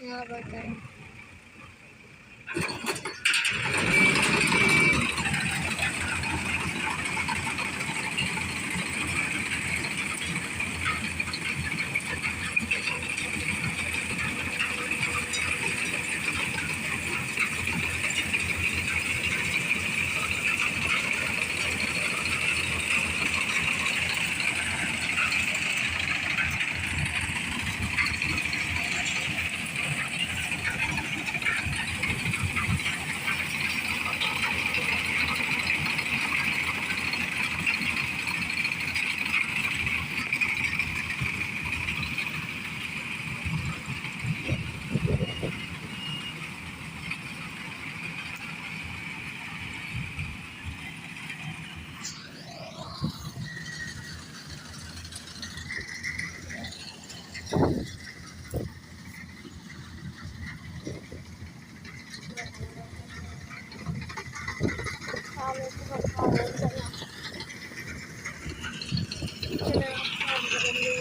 Yeah, but then.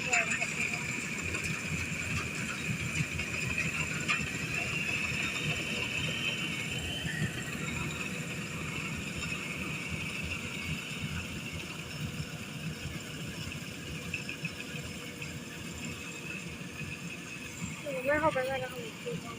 我们后边那个很ข้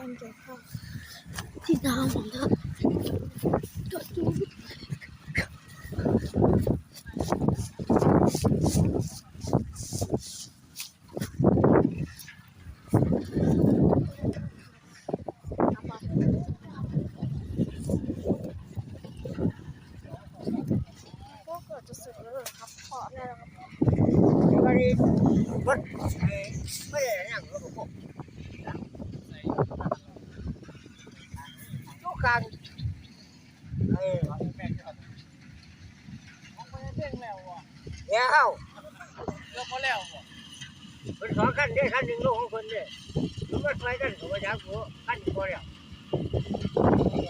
การเก็บข้าวที่น้ำของท่านจดจูก็เกิดจะสร็จแล้วเหรอครับ ขอได้แล้วครับ ก็ดีวัดไม่ได้ยังก็บอกลู กกันเออเพ่งแล้วอะเดี๋ยวแล้วพอแล้วอะเป็นสองขั้นได้ขั้นหนึ่งลูกของคนเนี่ยมันไม่ไปกันกับว่าอยากรู้ขั้นพอแล้ว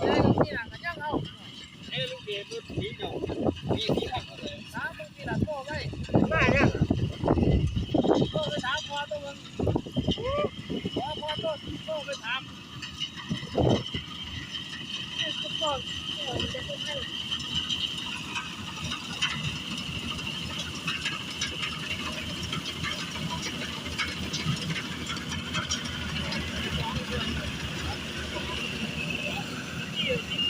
ได้ลูกที่หลังกันยังเอาเอ้ลูกเดียร์สีเดียวมีที่หลังเลยสามลูกที่หลังโตไปมาเนี่ยโตไปถามพ่อตัวมึง you.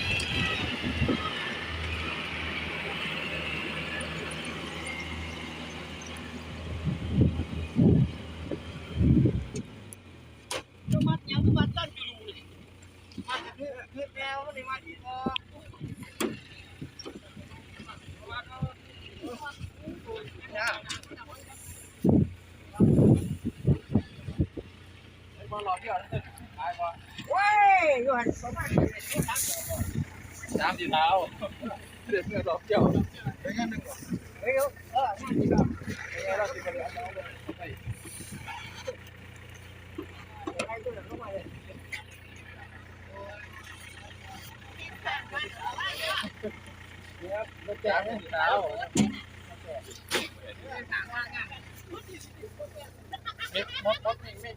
อยู่หันประมาณนี้ น้ำสีเท้าเด็กเมื่อหลับเจ้าเป็นงั้นหนึ่ง เฮ้ยเออมาดีครับ เราสิกันเลยเอาไป ใครตัวนั้นเข้ามาเลย ครับรถจักรสีเท้า เม็ดมดมดนี่เม็ด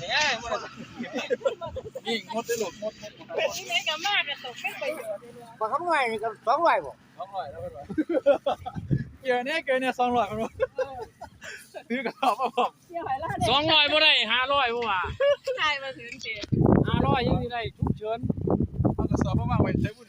นี่ยยิงมดได้หลบมดมดมาทำไงนี่ก็สองร้อยบ่สองร้อยแล้วกันเกินเนี่ยเกินเนี่ยสองร้อยมันซื้อกระเป๋ามาบอกสองร้อยบ่ได้ห้าร้อยบ่ว่าใช่มาถึงเจ็ดห้าร้อยยังสิได้ทุกเชิญเอากระสอบมาไว้ใช้บุญ